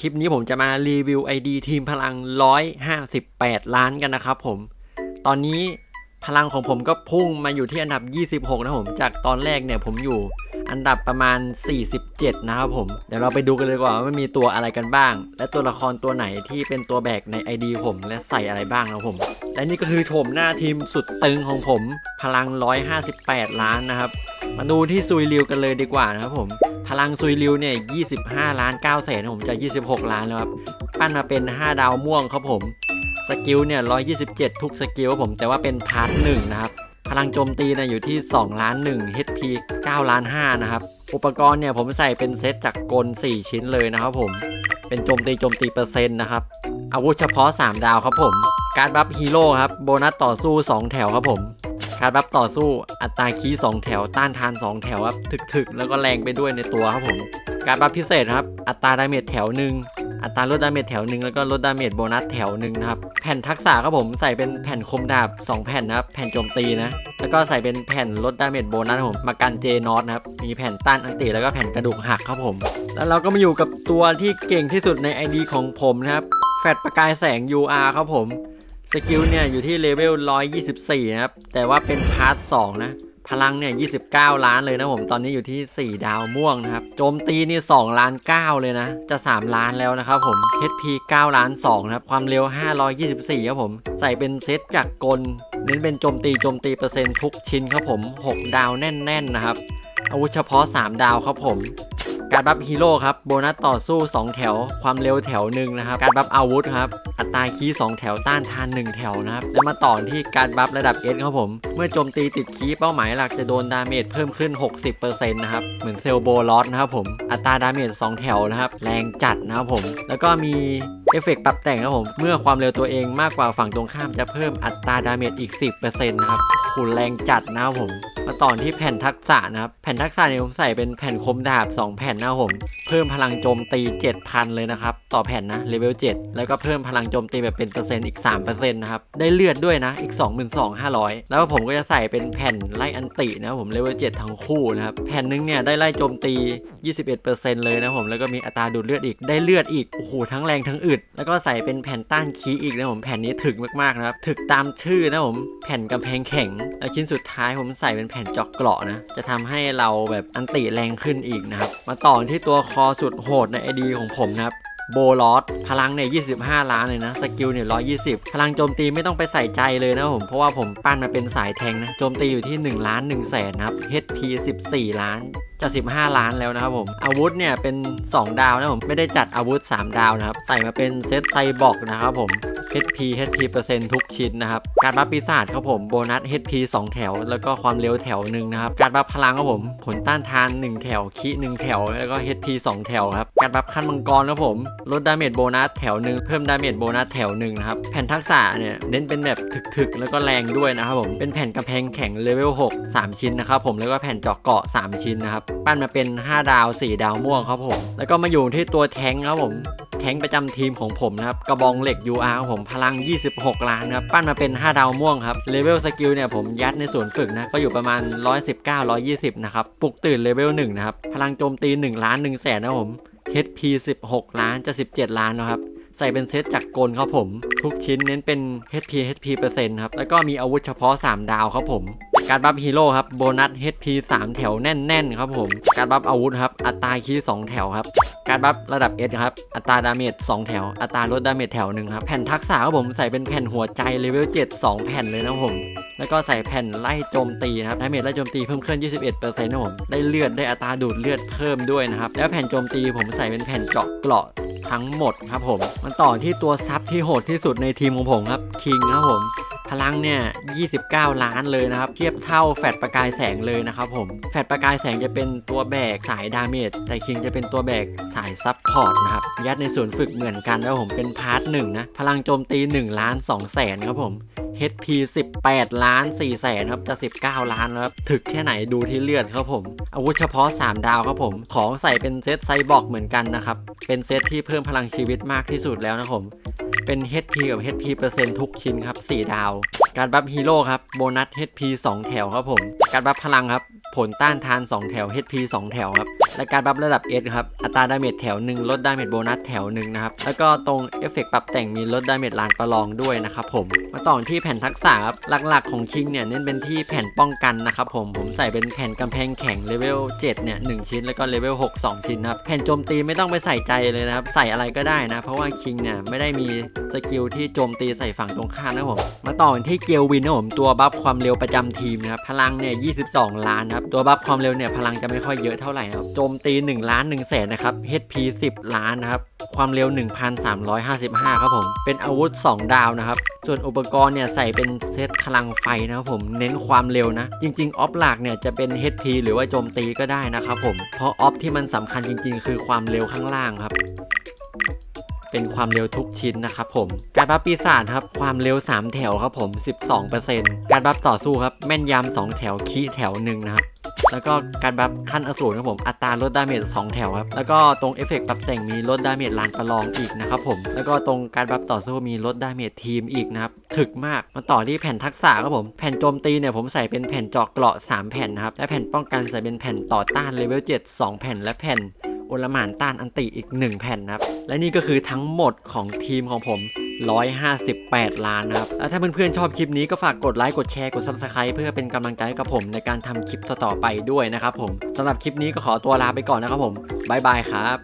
คลิปนี้ผมจะมารีวิว ID ทีมพลัง 158 ล้านกันนะครับผม ตอนนี้พลังของผมก็พุ่งมาอยู่ที่อันดับ 26 นะผม จากตอนแรกเนี่ยผมอยู่อันดับประมาณ 47 นะครับผม เดี๋ยวเราไปดูกันเลยกว่าว่ามันมีตัวอะไรกันบ้าง และตัวละครตัวไหนที่เป็นตัวแบกใน ID ผมและใส่อะไรบ้างนะผม และนี่ก็คือโฉมหน้าทีมสุดตึงของผม พลัง 158 ล้านนะครับ มาดูที่ซุยริวกันเลยดีกว่านะครับผม พลังซุยริวเนี่ย25 ล้าน9แสนผมจะ 26 ล้านแล้วครับ ปั้นมาเป็น 5 ดาวม่วงครับผม สกิลเนี่ย 127 ทุกสกิลครับผม แต่ว่าเป็นพาร์ทหนึ่งนะครับ พลังโจมตีเนี่ยอยู่ที่ 2 ล้าน 1 HP 9 ล้าน 5 นะครับ อุปกรณ์เนี่ยผมใส่เป็นเซตจากกล 4 ชิ้นเลยนะครับผม เป็นโจมตีโจมตีเปอร์เซ็นต์นะครับ อาวุธเฉพาะ 3 ดาวครับผม การบัฟฮีโร่ครับ โบนัสต่อสู้ 2 แถวครับผม การบัฟต่อสู้อัตราคี2แถว ต้านทาน 2 แถวครับถึกๆ แล้วก็แรงไปด้วยในตัวครับผมการบัฟพิเศษครับ อัตราดาเมจแถวหนึ่งอัตราลดดาเมจแถวหนึ่งแล้วก็ลดดาเมจโบนัสแถวหนึ่งนะครับ แผ่นทักษะครับผมใส่เป็นแผ่นคมดาบ 2 แผ่นนะครับ แผ่นโจมตีนะ แล้วก็ใส่เป็นแผ่นลดดาเมจโบนัสผมมากันเจนอตนะครับ มีแผ่นต้านอันติแล้วก็แผ่นกระดูกหักครับผม แล้วเราก็มาอยู่กับตัวที่เก่งที่สุดใน ID ของผมนะครับ แฟดประกายแสง UR ครับผม สกิลเนี่ยอยู่ที่เลเวล 124 นะครับ แต่ว่าเป็นพาร์ท 2 นะ พลังเนี่ย 29 ล้านเลยนะผม ตอนนี้อยู่ที่ 4 ดาวม่วงนะครับ โจมตีนี่ 2 ล้าน 9 เลยนะ จะ 3 ล้านแล้วนะครับผม HP 9 ล้าน 2 นะครับ ความเร็ว 524 ครับผม ใส่เป็นเซตจากกล เน้นเป็นโจมตีโจมตีเปอร์เซ็นต์ทุกชิ้นครับผม 6 ดาวแน่น ๆ นะครับ อาวุธเฉพาะ 3 ดาวครับผม การบัฟฮีโร่ครับ โบนัสต่อสู้ 2 แถว ความเร็วแถวหนึ่งนะครับ การบัฟอาวุธครับ อัตราคีย์2แถวต้านทาน 1 แถวนะครับ แล้วมาต่อที่การบัฟระดับเอสครับผม เมื่อโจมตีติดคีเป้าหมายหลักจะโดนดาเมจเพิ่มขึ้น 60%นะครับ เหมือนเซลโบลอสนะครับผม อัตราดาเมจ2แถวนะครับ แรงจัดนะครับผม แล้วก็มี เอฟเฟกต์ปรับแต่งครับผม เมื่อความเร็วตัวเองมากกว่าฝั่งตรงข้ามจะเพิ่มอัตราดาเมจอีก 10%นะครับโหแรงจัดนะครับผมมาต่อที่แผ่นทักษะนะครับ แผ่นทักษะเนี่ยผมใส่เป็นแผ่นคมดาบ 2 แผ่นนะครับผม เพิ่มพลังโจมตี 7,000 เลยนะครับ ต่อแผ่นนะเลเวล7แล้วก็เพิ่มพลังโจมตีแบบเป็นเปอร์เซ็นต์อีก 3%นะครับ ได้เลือดด้วยนะ อีก 22,500 แล้วผมก็จะใส่เป็นแผ่นไล่อันตินะครับผมเลเวล7ทั้งคู่นะครับ แผ่นนึงเนี่ยได้ไล่โจมตี 21%เลยนะครับผม แล้วก็มีอัตราดูดเลือดอีก ได้เลือดอีก โอ้โห ทั้งแรงทั้งอึดแล้วก็ใส่เป็นแผ่นต้านคีย์อีกนะผมแผ่นนี้ถึกมากๆนะครับถึกตามชื่อนะผมแผ่นกำแพงแข็งแล้วชิ้นสุดท้ายผมใส่เป็นแผ่นจอกเกราะนะจะทำให้เราแบบอันติแรงขึ้นอีกนะครับมาต่อที่ตัวคอสุดโหดในไอดีของผมนะครับ โบลอสพลังเนี่ย25 ล้านเลยนะ สกิลเนี่ย120 พลังโจมตีไม่ต้องไปใส่ใจเลยนะผม เพราะว่าผมปั้นมาเป็นสายแทงนะ โจมตีอยู่ที่ 1 ล้าน1แสนนะครับ HP 14 ล้านจะ15 ล้านแล้วนะครับผม อาวุธเนี่ยเป็น 2 ดาวนะผม ไม่ได้จัดอาวุธ 3 ดาวนะครับ ใส่มาเป็นเซตไซบอร์กนะครับผม HP HP เปอร์เซ็นต์ทุกชิ้นนะครับ การบัฟปีศาจครับผมโบนัส HP 2 แถว แล้วก็ความเร็วแถวหนึ่งนะครับ การบัฟพลังครับผม ผลต้านทาน 1 แถวคิ1แถว แล้วก็ HP 2 แถวครับ การบัฟขั้นมังกรครับผม ลดดาเมจโบนัสแถวหนึ่งเพิ่มดาเมจโบนัสแถวหนึ่งนะครับ แผ่นทักษะเนี่ยเน้นเป็นแบบถึกๆ แล้วก็แรงด้วยนะครับผม เป็นแผ่นกำแพงแข็งเลเวล6 3 ชิ้นนะครับผม แล้วก็แผ่นเจาะเกาะ 3 ชิ้นนะครับ ปั้นมาเป็น 5 ดาว 4 ดาวม่วงครับผม แล้วก็มาอยู่ที่ตัวแทงค์ครับผม แทงประจำทีมของผมนะครับกระบองเหล็ก UR ครับผมพลัง 26 ล้านครับปั้นมาเป็น 5 ดาวม่วงครับเลเวลสกิลเนี่ยผมยัดในส่วนฝึกนะก็อยู่ประมาณ 119 120 นะครับปลุกตื่นเลเวล1นะครับพลังโจมตี 1 ล้าน1แสนนะผม HP 16 ล้านจะ 17 ล้านนะครับใส่เป็นเซตจากกลครับผม ทุกชิ้นเน้นเป็น HP HP เปอร์เซ็นต์ครับ แล้วก็มีอาวุธเฉพาะ 3 ดาวครับผม การบัฟฮีโร่ครับ โบนัส HP 3 แถวแน่นๆครับผม การบัฟอาวุธครับ อัตราคีย์2แถวครับ การบัฟระดับ S ครับ อัตราดาเมจ2แถว อัตราลดดาเมจแถวหนึ่งครับ แผ่นทักษะครับผมใส่เป็นแผ่นหัวใจเลเวล7 2 แผ่นเลยนะครับผม แล้วก็ใส่แผ่นไล่โจมตีนะครับ ดาเมจไล่โจมตีเพิ่มขึ้น 21%นะครับผม ได้เลือดได้อัตราดูดเลือดเพิ่มด้วยนะครับ แล้วแผ่นโจมตีผมใส่เป็นแผ่นเจาะเกราะทั้งหมดครับผม มันต่อที่ตัวซับที่โหดที่สุดในทีมของผมครับคิงครับผม พลังเนี่ย 29 ล้านเลยนะครับ เทียบเท่าแฟดประกายแสงเลยนะครับผม แฟดประกายแสงจะเป็นตัวแบกสายดาเมจ แต่คิงจะเป็นตัวแบกสายซับพอร์ตนะครับ ยัดในศูนย์ฝึกเหมือนกันแล้วผมเป็นพาร์ทหนึ่งนะ พลังโจมตี 1 ล้าน2แสนครับผม HP 18 ล้าน4แสนครับจะ 19 ล้านแล้วครับถึกแค่ไหนดูที่เลือดครับผม อาวุธเฉพาะ 3 ดาวครับผม ของใส่เป็นเซตไซบอร์กเหมือนกันนะครับ เป็นเซตที่เพิ่มพลังชีวิตมากที่สุดแล้วนะครับผมเป็น HP กับ HP เปอร์เซ็นต์ทุกชิ้นครับ 4 ดาว การบัฟฮีโร่ครับ โบนัส HP 2 แถวครับผม การบัฟพลังครับ ผลต้านทาน 2 แถว HP 2 แถวครับ และการบัฟระดับ S ครับ อัตราดาเมจแถวหนึ่งลดดาเมจโบนัสแถวหนึ่งนะครับ แล้วก็ตรงเอฟเฟกต์ปรับแต่งมีลดดาเมจลานประลองด้วยนะครับผม มาต่อที่แผ่นทักษะครับ หลักๆของชิงเนี่ยเน้นเป็นที่แผ่นป้องกันนะครับผม ผมใส่เป็นแผ่นกำแพงแข็งเลเวล7เนี่ยหชิ้น แล้วก็เลเวล6 2 ชิ้นนะครับ แผ่นโจมตีไม่ต้องไปใส่ใจเลยนะครับ ใส่อะไรก็ได้นะ เพราะว่าคิงเนี่ยไม่ได้มีสกิลที่โจมตีใส่ฝั่งตรงข้ามนะผม มาต่อที่เกลวินนะผมตัวบัฟความเร็วประจำทีมนะครับ พลังเนี่ย22 ล้านครับ ตัวบัฟความเร็วเนี่ยพลังจะไม่ค่อยเยอะเท่าไหร่นะครับโจมตี1ล้าน1แสนนะครับ HP 10 ล้านนะครับ ความเร็ว 1,355 ครับผม เป็นอาวุธ 2 ดาวนะครับ ส่วนอุปกรณ์เนี่ยใส่เป็นเซตพลังไฟนะครับผม เน้นความเร็วนะ จริง ๆ ออฟหลักเนี่ยจะเป็น HP หรือว่าโจมตีก็ได้นะครับผม เพราะออฟที่มันสำคัญจริง ๆ คือความเร็วข้างล่างครับเป็นความเร็วทุกชิ้นนะครับผม การบัฟปีศาจครับ ความเร็ว 3 แถวครับผม 12%การบัฟต่อสู้ครับ แม่นยำ2แถวคีแถวหนึ่งนะครับ แล้วก็การบัฟขั้นอสูรครับผม อัตราลดดาเมจ2แถวครับ แล้วก็ตรงเอฟเฟกต์ปรับแต่งมีลดดาเมจลานประลองอีกนะครับผม แล้วก็ตรงการบัฟต่อสู้มีลดดาเมจทีมอีกนะครับ ถึกมาก มาต่อที่แผ่นทักษะครับผม แผ่นโจมตีเนี่ยผมใส่เป็นแผ่นเจาะเกราะ 3 แผ่นนะครับ และแผ่นป้องกันใส่เป็นแผ่นต่อต้านเลเวล7 2 แผ่นและแผ่น ลหมานต้านอันติอีก 1 แผ่นนะครับ และนี่ก็คือทั้งหมดของทีมของผม 158 ล้านนะครับ แล้วถ้าเพื่อนๆชอบคลิปนี้ก็ฝากกดไลค์กดแชร์กด Subscribe เพื่อเป็นกำลังใจให้กับผมในการทำคลิปต่อๆไปด้วยนะครับผมสำหรับคลิปนี้ก็ขอตัวลาไปก่อนนะครับผมบ๊ายบายครับ